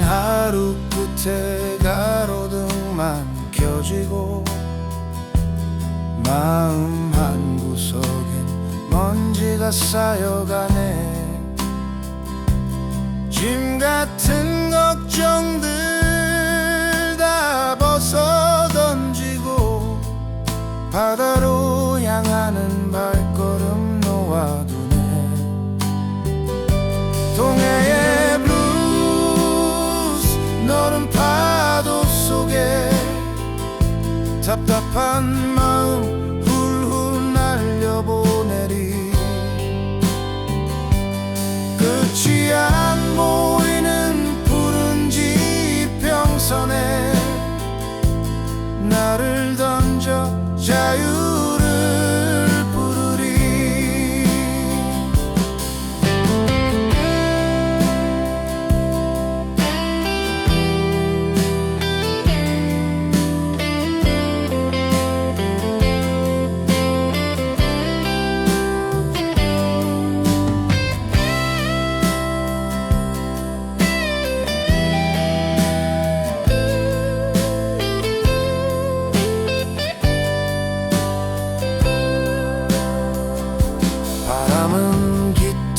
하루 끝에 가로등만 켜지고 마음 한 구석엔 먼지가 쌓여가네 답답한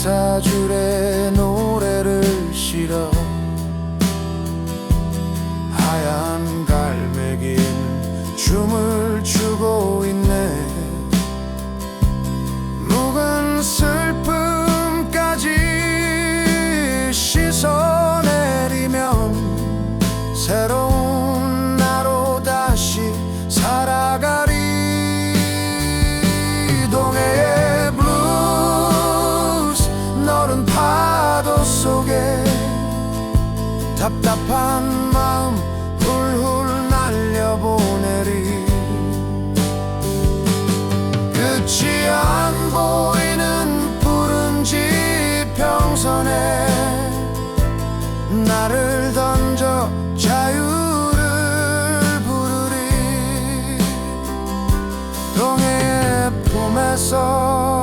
さじれの 답답한 마음 훌훌 날려보내리. 끝이 안 보이는 푸른 지평선에 나를 던져 자유를 부르리. 동해의 품에서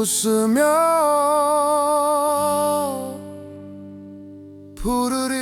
웃으며 부르리